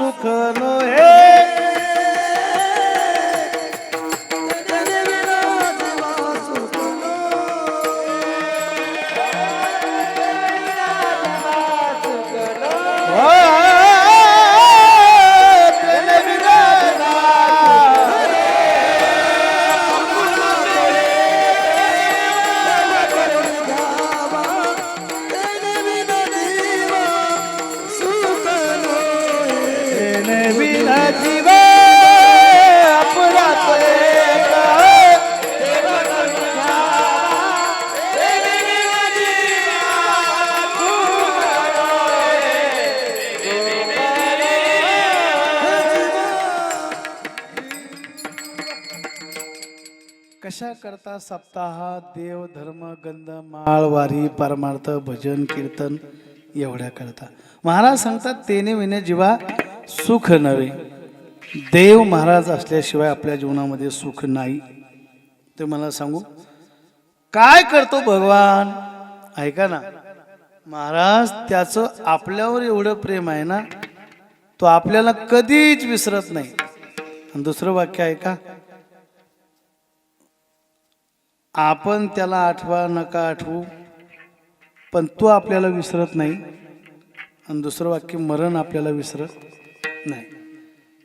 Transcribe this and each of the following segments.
सुख नो हे। करता सप्ताह देव धर्म गंध माळ वारी परमार्थ भजन कीर्तन एवढ्या करता. महाराज सांगतात तेने विने जीवा सुख नव्हे. देव महाराज असल्याशिवाय आपल्या जीवनामध्ये सुख नाही. ते मला सांगू? काय करतो भगवान? ऐका ना. महाराज त्याचं आपल्यावर एवढं प्रेम आहे ना तो आपल्याला कधीच विसरत नाही. आणि दुसरं वाक्य ऐका आपण त्याला आठवा नका आठवू पण तो आपल्याला विसरत नाही आणि दुसरं वाक्य मरण आपल्याला विसरत नाही.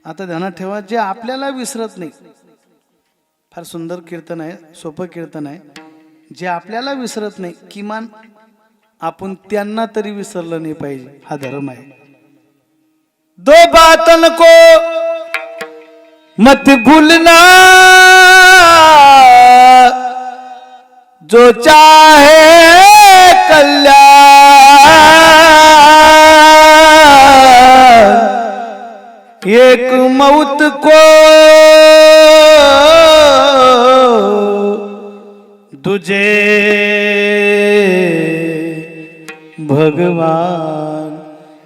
आता ध्यानात ठेवा जे आपल्याला विसरत नाही. फार सुंदर कीर्तन आहे सोपं कीर्तन आहे. जे आपल्याला विसरत नाही किमान आपण त्यांना तरी विसरलं नाही पाहिजे हा धर्म आहे. दो बातन को मत भूलना. जो चाहे कल्याण। एक मौत को तुझे भगवान।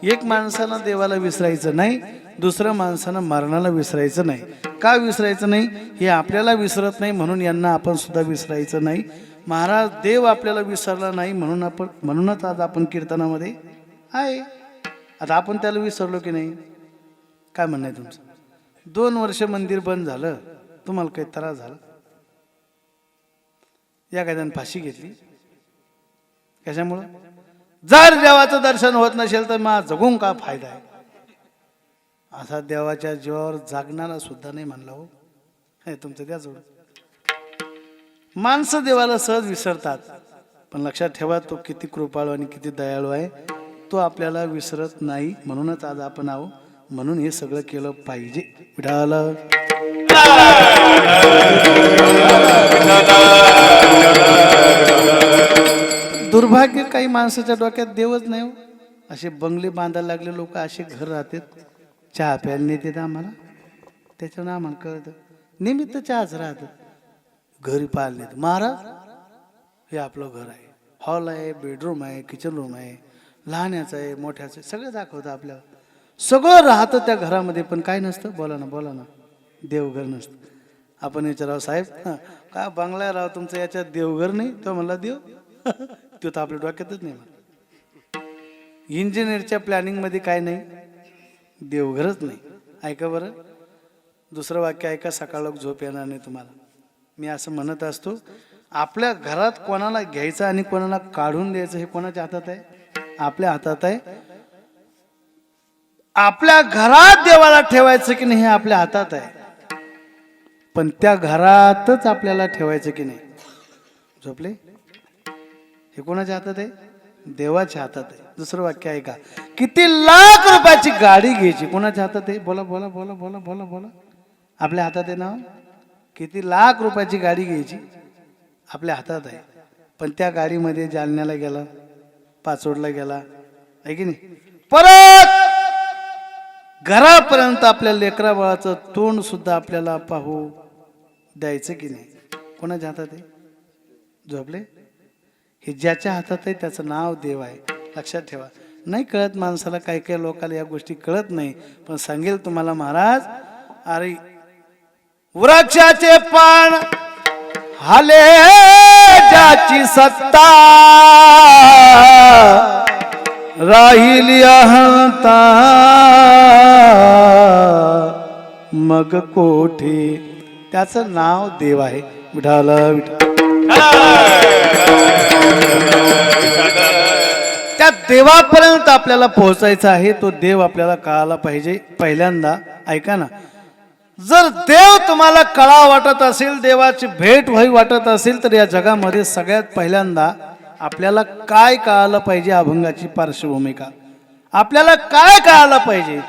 एक माणसानं देवाला विसरायचं नाही दुसरं माणसानं मरणाला विसरायचं नाही. का विसरायचं नाही? हे आपल्याला विसरत नाही म्हणून यांना आपण सुद्धा विसरायचं नाही. महाराज देव आपल्याला विसरला नाही म्हणून आपण म्हणूनच आज आपण कीर्तनामध्ये आहे. आता आपण त्याला विसरलो की नाही? काय म्हणणं आहे तुमचं? दोन वर्ष मंदिर बंद झालं. तुम्हाला काही त्रास झाला? या कायद्यानं फाशी घेतली. कशामुळं? जर देवाचं दर्शन होत नसेल तर मग जगून का फायदा आहे? असा देवाच्या जीवावर जागणारा सुद्धा नाही म्हणला हो. हे तुमचं द्या जोड माणसं देवाला सहज विसरतात. पण लक्षात ठेवा तो किती कृपाळू आणि किती दयाळू आहे. तो आपल्याला विसरत नाही म्हणूनच आज आपण आहो. म्हणून हे सगळं केलं पाहिजे. विठाला दुर्भाग्य काही माणसाच्या डोक्यात देवच नाही हो. असे बंगले बांधायला लागले लोक असे घर राहतात. चहा प्यायला नेते आम्हाला. त्याच्यानं आम्हाला कळतं. निमित्त चहाच राहतं. घरी पाहिले महाराज हे आपलं घर आहे. हॉल आहे बेडरूम आहे किचन रूम आहे. लहान्याचं आहे मोठ्याचं आहे. सगळं दाखवतं आपल्याला. सगळं राहतं त्या घरामध्ये पण काय नसतं? बोला ना बोला ना. देवघर नसतं. आपण विचारावं साहेब हां का बंगला राव तुमचं? याच्यात देवघर नाही? तो म्हणला देव. तो तर आपल्या डोक्यातच नाही म्हणा इंजिनियरच्या प्लॅनिंगमध्ये काय नाही? देवघरच नाही. ऐका बरं. दुसरं वाक्य ऐका सकाळ लोक झोप येणार नाही तुम्हाला. मी असं म्हणत असतो आपल्या घरात कोणाला घ्यायचं आणि कोणाला काढून द्यायचं हे कोणाच्या हातात आहे? आपल्या हातात आहे. आपल्या घरात देवाला ठेवायचं की नाही हे आपल्या हातात आहे. पण त्या घरातच आपल्याला ठेवायचं की नाही? झोपले? हे कोणाच्या हातात आहे? देवाच्या हातात आहे. दुसरं वाक्य आहे का किती लाख रुपयाची गाडी घ्यायची. कोणाच्या हातात आहे? बोला बोला बोला बोला बोला बोला. आपल्या हातात आहे ना? किती लाख रुपयाची गाडी घ्यायची? आपल्या हातात आहे. पण त्या गाडीमध्ये जालन्याला गेला पाचोडला गेला आहे की नाही? परत घरापर्यंत आपल्या लेकरा बाळाचं तोंड सुद्धा आपल्याला पाहू द्यायचं की नाही? कोणाच्या हातात आहे? झोपले? हे ज्याच्या हातात आहे त्याचं नाव देव आहे. लक्षात ठेवा. नाही कळत माणसाला काही काही लोकांना या गोष्टी कळत नाही. पण सांगेल तुम्हाला महाराज अरे वृक्षाचे पान हाले ज्याची सत्ता राहिली अहंता. मग कोठे? त्याचं नाव देव आहे. विठाला विठा. त्या देवापर्यंत आपल्याला पोहोचायचं आहे. तो देव आपल्याला कळाला पाहिजे. पहिल्यांदा ऐका ना जर देव तुम्हाला कळा वाटत असेल देवाची भेट व्हावी वाटत असेल तर या जगामध्ये सगळ्यात पहिल्यांदा आपल्याला काय कळालं पाहिजे अभंगाची पार्श्वभूमिका? आपल्याला काय कळालं पाहिजे?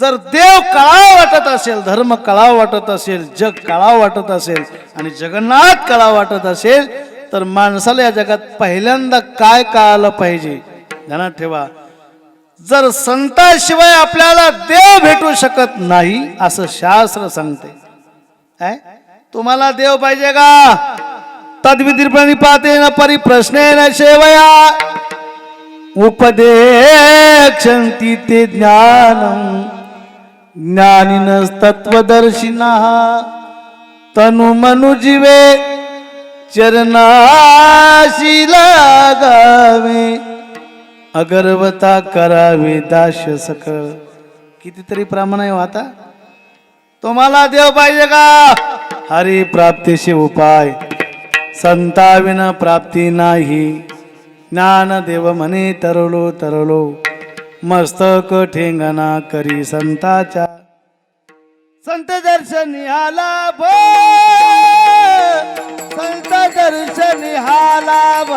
जर देव कळा वाटत असेल धर्म कळा वाटत असेल जग कळा वाटत असेल आणि जगन्नाथ कळा वाटत असेल तर माणसाला या जगात पहिल्यांदा काय कळालं पाहिजे? ध्यानात ठेवा. जर संताशिवाय आपल्याला देव भेटू शकत नाही असं शास्त्र सांगते. काय तुम्हाला देव पाहिजे का? तद्विधीपणी पाहते ना परी प्रश्न शेवया. उपदेक्षंती ते ज्ञान. ज्ञानीन तत्वदर्शिना तनु मनुजीवे चरणाशी लागावे. अगरवता करावी दाश सकळ. कितीतरी प्रमाण आहे हो आता. तुम्हाला देव पाहिजे का? हरी प्राप्तीशी उपाय. संताविन प्राप्ती नाही. ज्ञान देव म्हणे तरलो तरलो. मस्तक ठेंगणा करी संताच्या. संत दर्शनी आला भ संत दर्शनी आला भ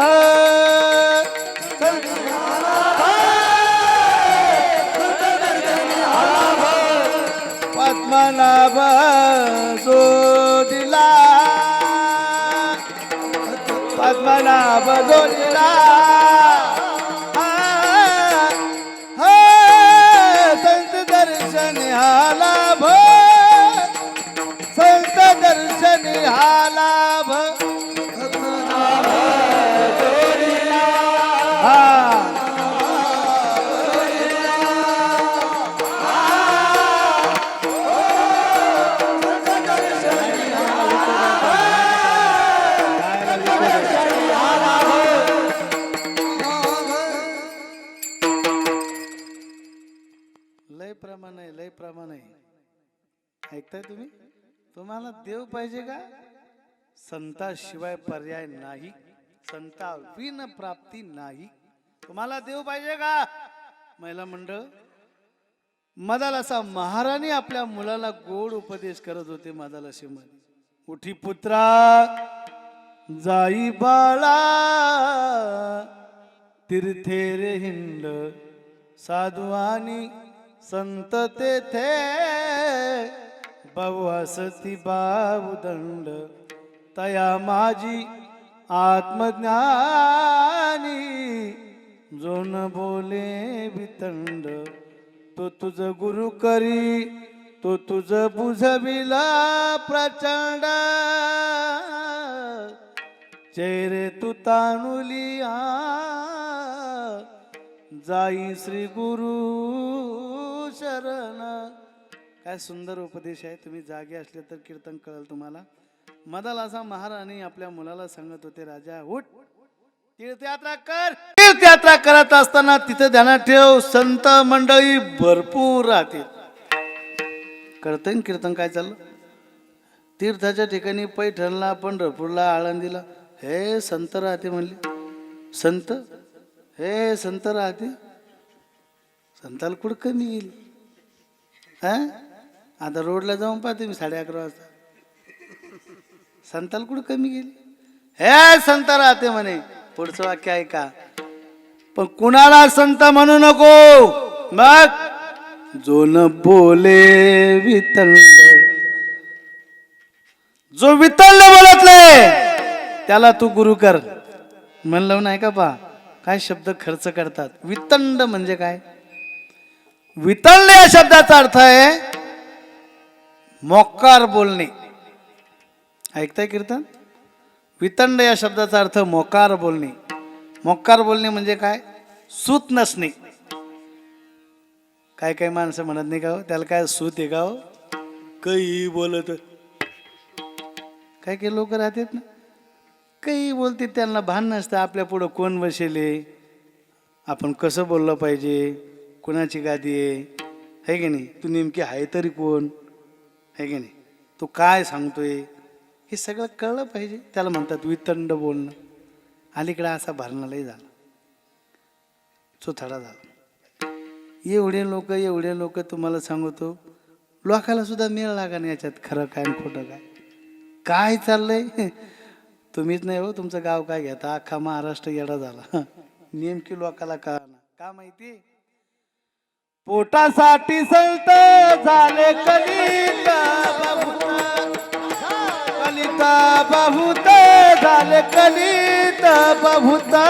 पद्मनाभ जोडिला पद्मनाभ जोडिला संत दर्शन हा लाभ ऐकताय तुम्ही? तुम्हाला देव पाहिजे का? संताशिवाय पर्याय नाही संता विन प्राप्ती नाही. तुम्हाला देव पाहिजे का? महिला मंडळ मदाल असा महाराणी आपल्या मुलाला गोड उपदेश करत होते मदाल असे मध्ये उठी पुत्रा जाई बाळा तीर्थेर हिंड साधुवानी संत तेथे बहुसती बाहुदंड तया माझी आत्मज्ञानी. जो न बोले वितंड. तो तुझ गुरु करी तो तुझ बुझविला प्रचंड. चेरे तू तानुलिया जाई श्री गुरु शरण. काय सुंदर उपदेश आहे. तुम्ही जागे असले तर कीर्तन कळेल तुम्हाला. मदाल असा महाराणी आपल्या मुलाला सांगत होते राजा उठ. तीर्थयात्रा कर. तीर्थयात्रा करत असताना तिथे ध्यानात ठेव. संत मंडळी भरपूर राहतील. कळतंय कीर्तन? काय चाललं? तीर्थाच्या ठिकाणी पैठणला पंढरपूरला आळंदीला. हे संत राहते म्हणले. संत? हे संत राहते? संताला कुठं कमी येईल? हा? आता रोडला जाऊन पाहते मी साडे अकरा वाजता. संताल कुठं कमी गेली? हे संत राहते म्हणे. पुढचं वाक्य ऐका. पण कुणाला संत म्हणू नको? मग? जो न बोले वितंड जो वितंड बोलत त्याला तू गुरु कर. म्हणलं नाही का पा काय शब्द खर्च करतात. वितंड म्हणजे काय? वितंड या शब्दाचा अर्थ आहे मोकार बोलणे. ऐकताय कीर्तन? वितंड या शब्दाचा अर्थ मोकार बोलणे. मोकार बोलणे म्हणजे काय? सूत नसणे. काय काय माणसं म्हणत नाही का हो? त्याला काय सूत आहे का हो? काही बोलत. काय काही लोक राहतात ना? काही बोलते त्यांना भान नसतं. आपल्या पुढं कोण बसेले आपण कसं बोललं पाहिजे? कोणाची गादी आहे? है की नाही? तू नेमकी आहे तरी कोण? हे की नाही? तो काय सांगतोय? हे सगळं कळलं पाहिजे. त्याला म्हणतात वितंड बोलणं. अलीकडे असा भरणालाही झाला. चोथाडा झाला. एवढे लोक एवढे लोक तुम्हाला सांगतो लोकाला सुद्धा मेळ लागा नाही याच्यात खरं काय खोटं काय. काय चाललंय? तुम्हीच नाही हो तुमचं गाव काय घेता? अख्खा महाराष्ट्र येडा झाला. नेमकी लोकाला का का माहिती? पोटासाठी संत झाले कलित कलित बहुत झाले कलित बहुता.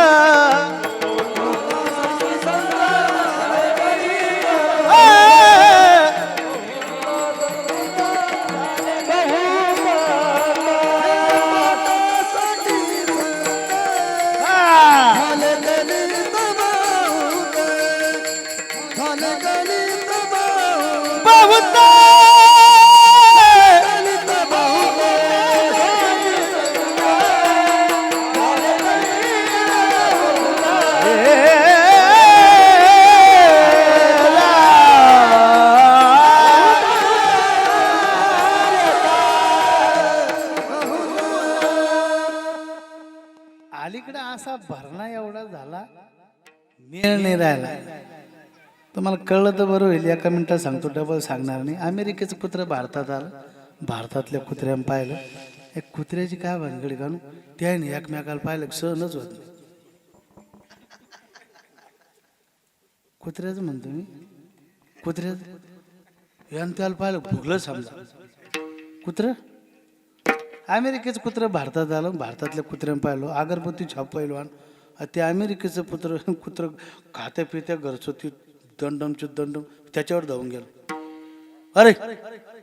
मेळ नाही राहिला. तुम्हाला कळलं तर बरं होईल. एका मिनिटात सांगतो डबल सांगणार नाही. अमेरिकेचं कुत्रं भारतात आलं. भारतातल्या कुत्र्यानं पाहिलं. एक कुत्र्याची काय भानगडी घालून त्याने एकमेकाला पाहिलं. सहनच होत नाही. कुत्र्याचं म्हणतो मी. कुत्र्याचं? यानं त्याला पाहिलं भुगलं समजा. कुत्रं? अमेरिकेचं कुत्रं भारतात आलं. भारतातल्या कुत्र्यानं पाहिलं. अगरबत्ती छाप पहिलवान. ते अमेरिकेचं पुत्र कुत्रं खात्या पित्या घरचोती दंडमचे दंडम त्याच्यावर धावून गेलो. अरे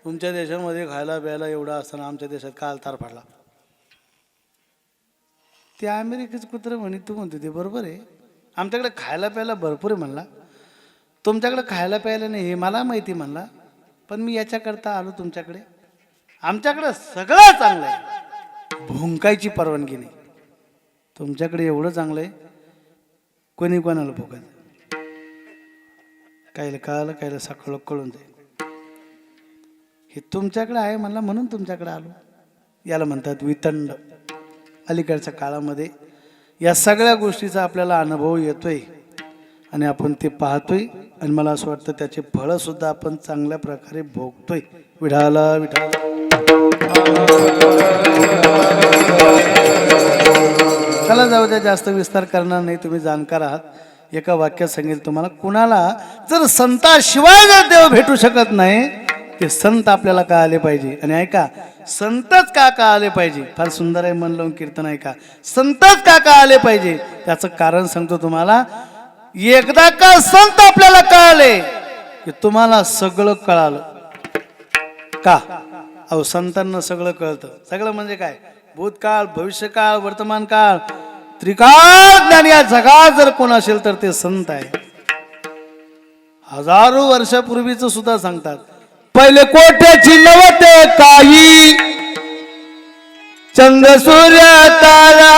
तुमच्या देशामध्ये खायला प्यायला एवढा असताना आमच्या देशात काल तार फाडला? ते अमेरिकेचं कुत्रं म्हणे तू म्हणतो ते बरोबर आहे. आमच्याकडे खायला प्यायला भरपूर आहे म्हणला. तुमच्याकडे खायला प्यायला नाही हे मला माहिती म्हणला. पण मी याच्याकरता आलो तुमच्याकडे. आमच्याकडे सगळं चांगलं आहे. भुंकायची परवानगी नाही. तुमच्याकडे एवढं चांगलं आहे कोणी कोणाला भुकायचं कायला कळालं कायला सकाळ कळून जाईल. हे तुमच्याकडे आहे म्हणला म्हणून तुमच्याकडे आलो. याला म्हणतात वितंड. अलीकडच्या काळामध्ये या सगळ्या गोष्टीचा आपल्याला अनुभव येतोय आणि आपण ते पाहतोय आणि मला असं वाटतं त्याचे फळं सुद्धा आपण चांगल्या प्रकारे भोगतोय. विढाला विढाला चला जाऊ द्या जास्त विस्तार करणार नाही तुम्ही जाणकार आहात. एका वाक्यात सांगेल तुम्हाला कुणाला जर संताशिवाय जर देव भेटू शकत नाही ते संत आपल्याला का आले पाहिजे. आणि ऐका संतच का का आले पाहिजे? फार सुंदर आहे मन लावून कीर्तन ऐका. संतच का का आले पाहिजे? त्याचं कारण सांगतो तुम्हाला एकदा का संत आपल्याला कळाले की तुम्हाला सगळं कळालं. का? अहो संतांना सगळं कळतं. सगळं म्हणजे काय? भूतकाळ भविष्यकाळ वर्तमान काळ त्रिकाळ ज्ञान या जगात जर कोण असेल तर ते संत आहे. हजारो वर्षापूर्वीच सुद्धा सांगतात. पहिले कोट्याची नवते काही. चंद्र सूर्य तारा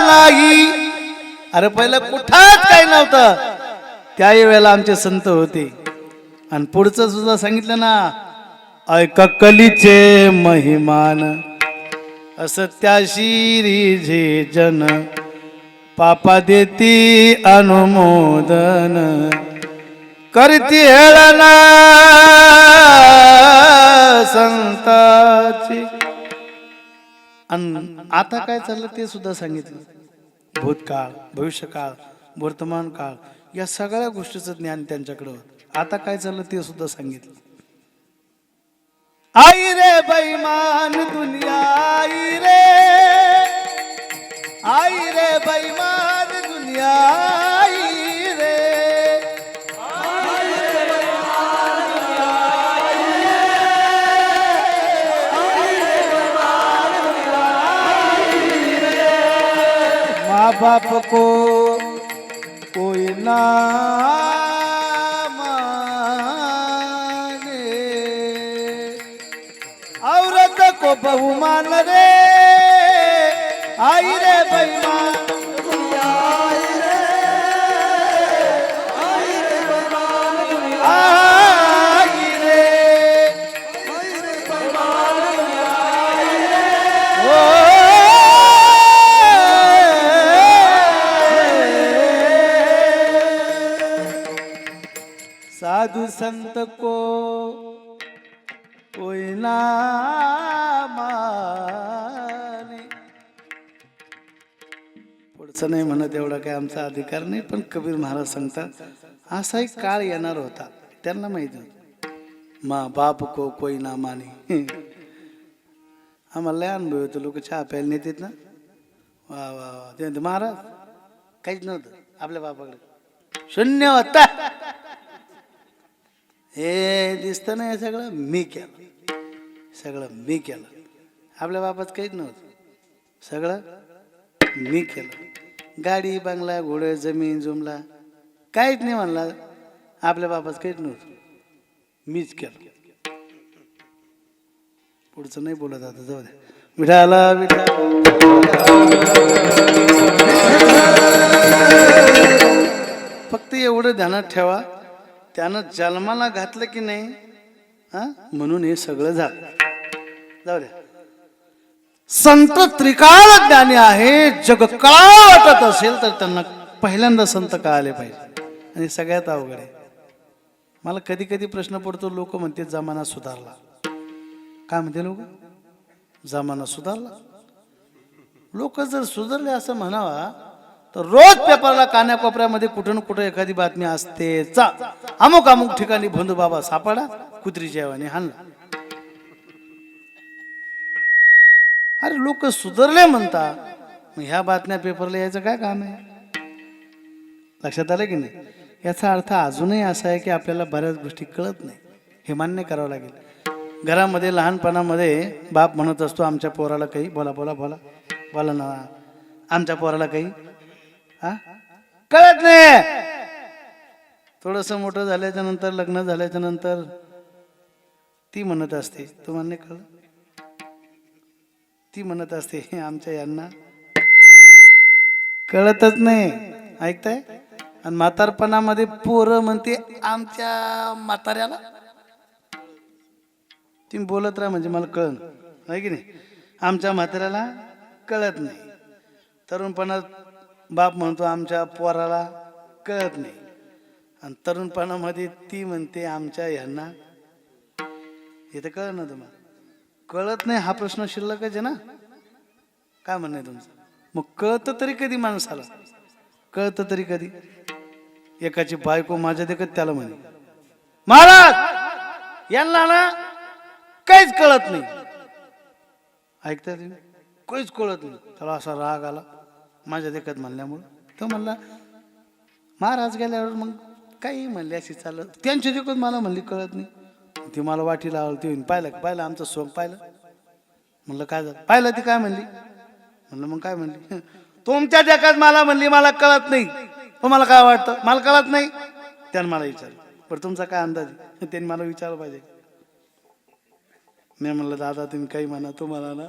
नाही. अरे पहिलं कुठाच काही नव्हतं. त्याही वेळेला आमचे संत होते. आणि पुढचं सुद्धा सांगितलं ना ऐका कलीचे महिमान. असत्याशी जे जन पापा देती अनुमोदन. करती हेळना संताची. आता काय चाललं ते सुद्धा सांगितलं. भूतकाळ भविष्यकाळ वर्तमान काळ या सगळ्या गोष्टीचं ज्ञान त्यांच्याकडे होतं. आता काय चाललं ते सुद्धा सांगितलं. आई रे बैमान दुनिया. बाप को कोई ना माने औरत को बहुमान रे। आई रे भाई संत को कोई ना माने। पुढचं नाही म्हणत एवढा काय आमचा अधिकार नाही पण कबीर महाराज सांगतात असा एक काळ येणार होता त्यांना माहिती होत मा बाप को कोई ना माने. आम्हाला लय अनुभव होतो लोक चहा प्यायला नेतात ना. वा वा वा. ते महाराज काहीच नव्हतं आपल्या बापाकडे. शून्य होता. हे दिसतं ना हे सगळं मी केलं. सगळं मी केलं. आपल्या बापात काहीच नव्हतं. सगळं मी केलं. गाडी बंगला घोडे जमीन जुमला काहीच नाही म्हणला. आपल्या बापात काहीच नव्हतं. मीच केलं. पुढचं नाही बोलत आता जाऊ द्या. विठाला विठाला फक्त एवढं ध्यानात ठेवा. त्यानं जन्माला घातलं की नाही? हा? म्हणून हे सगळं झालं. जाऊ द्या. संत त्रिकाळ ज्ञानी आहे जग काळ वाटत असेल तर त्यांना पहिल्यांदा संत कळाले पाहिजे. आणि सगळ्यात अवघड आहे. मला कधी कधी प्रश्न पडतो लोक म्हणते जमाना सुधारला. काय म्हणते लोक? जमाना सुधारला. लोक जर सुधारले असं म्हणावा तर रोज पेपरला कान्याकोपऱ्यामध्ये कुठं ना कुठं एखादी बातमी असते. चा. अमुक अमुक ठिकाणी बंधू बाबा सापडा कुत्रीच्या जेवाने हाणला. अरे लोक सुधारले म्हणता. मग ह्या बातम्या पेपरला यायचं काय काम आहे? लक्षात आलं की नाही? याचा अर्थ अजूनही असा आहे की आपल्याला बऱ्याच गोष्टी कळत नाही. हे मान्य करावं लागेल. घरामध्ये लहानपणामध्ये बाप म्हणत असतो आमच्या पोराला काही बोला बोला बोला. बोला ना. आमच्या पोराला काही हा? कळत नाही. थोडस मोठं झाल्याच्यानंतर लग्न झाल्याच्यानंतर ती म्हणत असते तुम्हाला नाही कळलं? ती म्हणत असते आमच्या यांना कळतच नाही. ऐकताय? आणि म्हातारपणामध्ये पोरं म्हणते आमच्या म्हाताऱ्याला? तुम्ही बोलत राहा म्हणजे मला कळन. आहे की नाही? आमच्या म्हाताऱ्याला कळत नाही. तरुणपणात बाप म्हणतो आमच्या पोराला कळत नाही. आणि तरुणपणामध्ये ती म्हणते आमच्या ह्यांना हे तर कळ ना तुम्हाला. कळत नाही हा प्रश्न शिल्लकच आहे ना? काय म्हणणं आहे तुमचं? मग कळतं तरी कधी माणसाला? कळतं तरी कधी? एकाची बायको माझ्या देखत त्याला म्हणे महाराज यांना ना काहीच कळत नाही. ऐकता तुम्ही काहीच कळत नाही. त्याला असा राग आला. माझ्या देखत म्हणल्यामुळं. तो म्हणला महाराज गेल्यावर मग काही म्हणले अशी चालत त्यांच्या देखत मला म्हणली कळत नाही. ती मला वाटी लावलं ते पाहिलं पाहिलं आमचं सोंग पाहिलं? म्हणलं काय झालं? पाहिलं ती काय म्हणली? म्हणलं मग काय म्हणली? तुमच्या जगात मला म्हणली मला कळत नाही. तुम्हाला काय वाटतं? मला कळत नाही. त्यानं मला विचारलं बरं तुमचा काय अंदाज आहे? त्यांनी मला विचारलं पाहिजे. मी म्हणलं दादा तुम्ही काही म्हणा तुम्हाला ना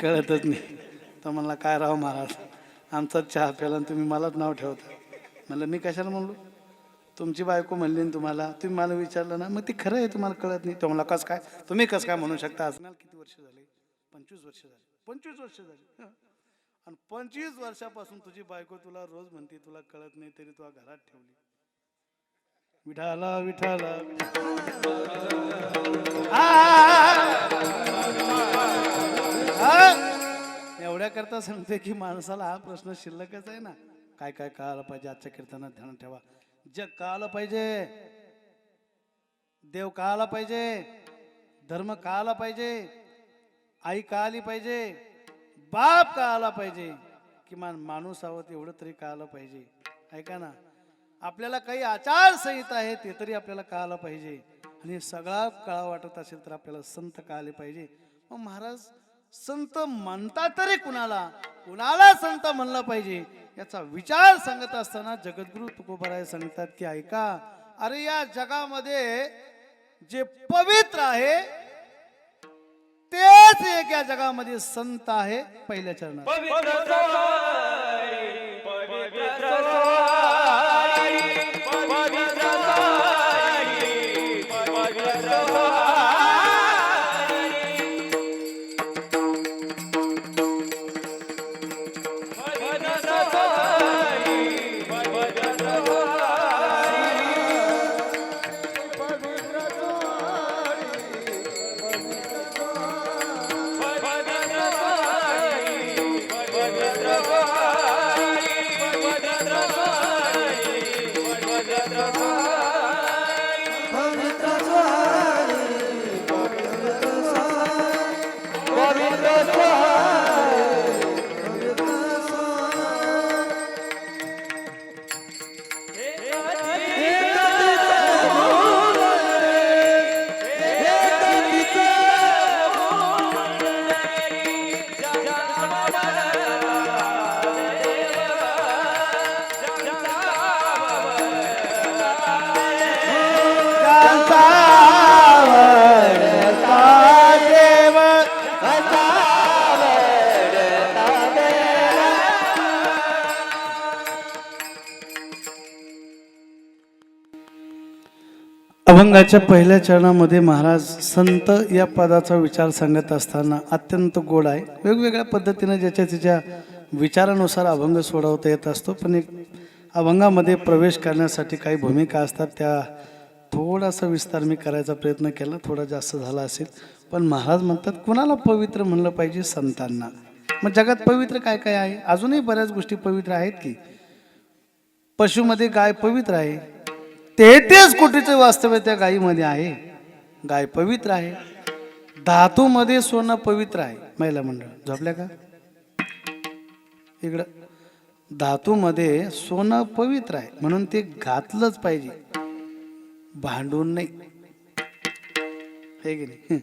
कळतच नाही. तर म्हणला काय राव महाराज आमचा चहा प्याला आणि तुम्ही मलाच नाव ठेवता. म्हणलं मी कशाला म्हणलो? तुमची बायको म्हणली ना तुम्हाला तुम्ही मला विचारलं ना मग ती खरं आहे तुम्हाला कळत नाही. तो म्हणला कसं काय? तुम्ही कसं काय म्हणू शकता? असणार किती वर्ष झाले? पंचवीस वर्ष झाली. पंचवीस वर्ष झाली. आणि पंचवीस वर्षापासून तुझी बायको तुला रोज म्हणते तुला कळत नाही तरी तुला घरात ठेवली. विठाला विठाला. एवढ्या करता सांगते की माणसाला हा प्रश्न शिल्लकच आहे ना. काय काय कळालं पाहिजे? आजच्या कीर्तनात ध्यान ठेवा. जग कळालं पाहिजे. देव कळाला पाहिजे. धर्म कळाला पाहिजे. आई कळाली पाहिजे. बाप कळाला पाहिजे. किमान माणूस आहोत एवढं तरी कळालं पाहिजे. ऐका ना. आपल्याला काही आचारसंहिता आहे ते तरी आपल्याला कळालं पाहिजे. आणि सगळा कळा वाटत असेल तर आपल्याला संत कळाले पाहिजे. मग महाराज संत म्हणता तरी कुणाला? कुणाला संत म्हणलं पाहिजे? याचा विचार सांगत असताना जगद्गुरु तुकोबराय सांगतात की ऐका अरे या जगामध्ये जे पवित्र आहे तेच एक या जगामध्ये संत आहे पहिल्या चरणात. अभंगाच्या पहिल्या चरणामध्ये महाराज संत या पदाचा विचार सांगत असताना अत्यंत गोड आहे. वेगवेगळ्या पद्धतीने ज्याच्या तिच्या विचारानुसार अभंग सोडवता येत असतो पण एक अभंगामध्ये प्रवेश करण्यासाठी काही भूमिका असतात त्या थोडासा विस्तार मी करायचा प्रयत्न केला थोडा जास्त झाला असेल. पण महाराज म्हणतात कुणाला पवित्र म्हणलं पाहिजे? संतांना. मग जगात पवित्र काय काय आहे? अजूनही बऱ्याच गोष्टी पवित्र आहेत की? पशुमध्ये गाय पवित्र आहे तेहतीस कोटीचं वास्तव्य त्या गायीमध्ये आहे. गाय पवित्र आहे. धातूमध्ये सोनं पवित्र आहे. महिला मंडळ झोपल्या का? इकडं. धातूमध्ये सोनं पवित्र आहे. म्हणून ते घातलंच पाहिजे. भांडून नाही. हे की नाही?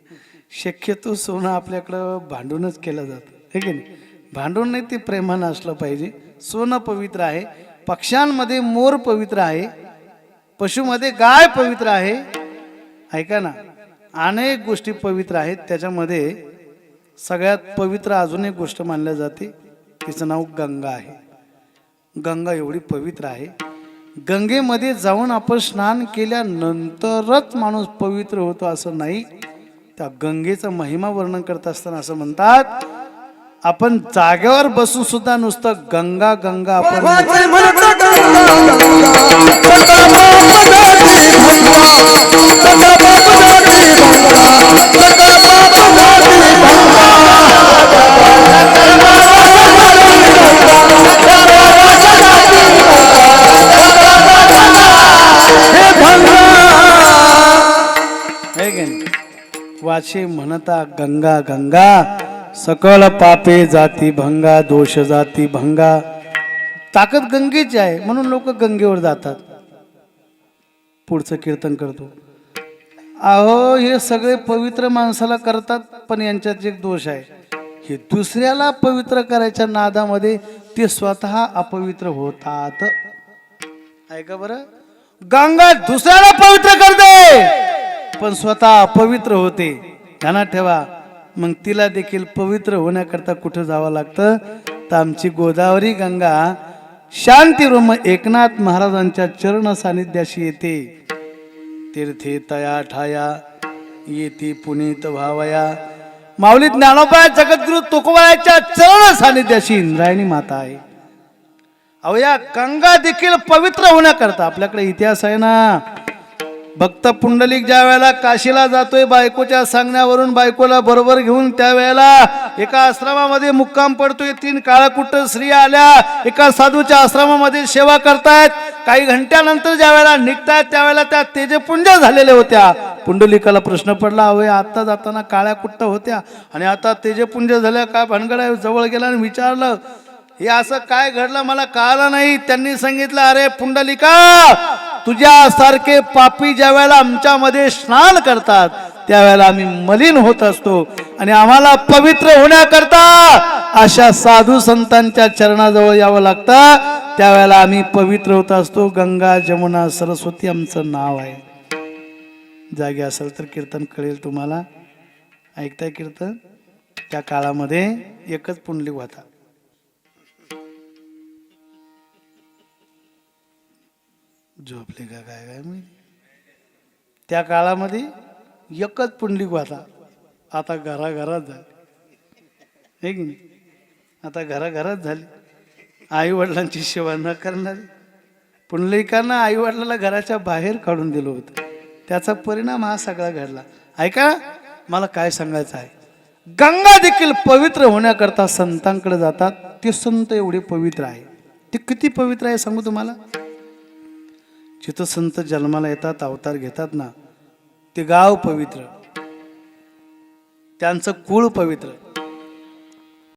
शक्यतो सोनं आपल्याकडं भांडूनच केलं जातं. हे की नाही? भांडून नाही ते प्रेमानं असलं पाहिजे. सोनं पवित्र आहे. पक्ष्यांमध्ये मोर पवित्र आहे. पशुमध्ये गाय पवित्र आहे. ऐका ना. अनेक गोष्टी पवित्र आहेत. त्याच्यामध्ये सगळ्यात पवित्र अजून एक गोष्ट मानल्या जाते. तिचं नाव गंगा आहे. गंगा एवढी पवित्र आहे. गंगेमध्ये जाऊन आपण स्नान केल्यानंतरच माणूस पवित्र होतो असं नाही. त्या गंगेचं महिमा वर्णन करत असताना असं म्हणतात आपण जागेवर बसून सुद्धा नुसतं गंगा गंगा आपण वाचे म्हणत गंगा गंगा. सकळ पापे जाती भंगा दोष जाती भंगा. ताकद गंगेची आहे म्हणून लोक गंगेवर जातात. पुढचं कीर्तन करतो. अहो हे सगळे पवित्र माणसाला करतात पण यांच्यात एक दोष आहे. हे दुसऱ्याला पवित्र करायच्या नादामध्ये ते स्वतः अपवित्र होतात. ऐका बरं? गंगा दुसऱ्याला पवित्र करते पण स्वतः अपवित्र होते. ध्यानात ठेवा. मग तिला देखील पवित्र होण्याकरता कुठं जावं लागतं? तर आमची गोदावरी गंगा शांतीरूम एकनाथ महाराजांच्या चरण सानिध्याशी येते. तीर्थे तया ठाया येते पुनीत भावया. माऊली ज्ञानोबा जगद्गुरु तुकोबाच्या चरण सानिध्याशी इंद्रायणी माता आहे. अहो या गंगा देखील पवित्र होण्याकरता आपल्याकडे इतिहास आहे ना? भक्त पुंडलिक ज्या वेळेला काशीला जातोय बायकोच्या सांगण्यावरून बायकोला बरोबर घेऊन त्यावेळेला एका आश्रमामध्ये मुक्काम पडतोय. तीन काळाकुट स्त्रिया आल्या एका साधूच्या आश्रमामध्ये सेवा करतायत. काही घंट्यानंतर ज्या वेळेला निघतायत त्यावेळेला त्या तेजपुंज झालेल्या होत्या. पुंडलिकाला प्रश्न पडला अवय आत्ता जाताना काळ्या कुट्ट होत्या आणि आता तेजपुंज झाल्या काय भानगड आहे जवळ गेला? आणि विचारलं हे असं काय घडलं? मला कळालं नाही. त्यांनी सांगितलं अरे पुंडलिका तुझ्यासारखे पापी ज्या वेळेला आमच्यामध्ये स्नान करतात त्यावेळेला आम्ही मलिन होत असतो. आणि आम्हाला पवित्र होण्याकरता अशा साधू संतांच्या चरणाजवळ यावं लागतं. त्यावेळेला आम्ही पवित्र होत असतो. गंगा जमुना सरस्वती आमचं नाव आहे. जागे असेल तर कीर्तन कळेल तुम्हाला. ऐकताय कीर्तन? त्या काळामध्ये एकच पुंडलिक होता. झोपले का काय काय माहिती? त्या काळामध्ये एकच पुंडलिक होता. आता घराघरात झाली. की नाही? आता घराघरात झाली. आई वडिलांची सेवा न करणारी. पुंडलिकांना आईवडिलाला घराच्या बाहेर काढून दिलं होतं. त्याचा परिणाम हा सगळा घडला. ऐका मला काय सांगायचं आहे? गंगा देखील पवित्र होण्याकरता संतांकडे जातात. ते संत एवढे पवित्र आहे. ते किती पवित्र आहे सांगू तुम्हाला? जिथं संत जन्माला येतात अवतार घेतात ना ते गाव पवित्र. त्यांचं कुळ पवित्र.